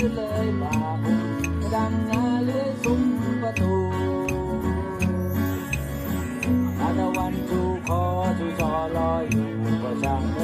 ขึ้เลยบาบุดำนาเลื้อยซุ้มประตูนาตะวันจูคอจูจอลอยอยู่ก็ช่าง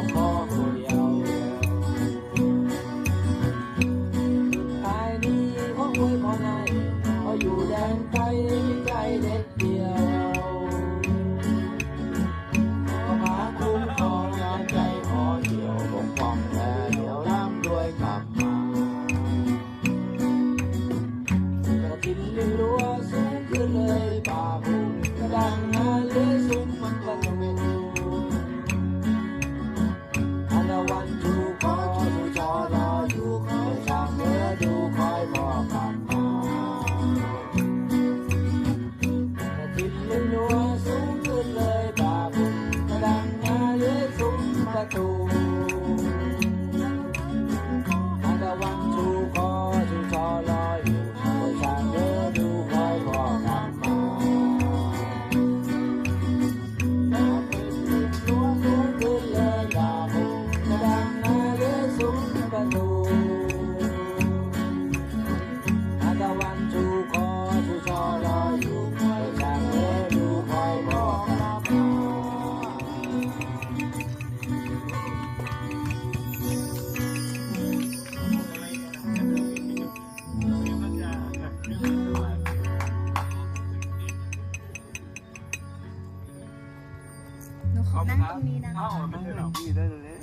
Oh, long. นั่งตรงนี้นะ เอ้าไม่ใช่หรนี่ย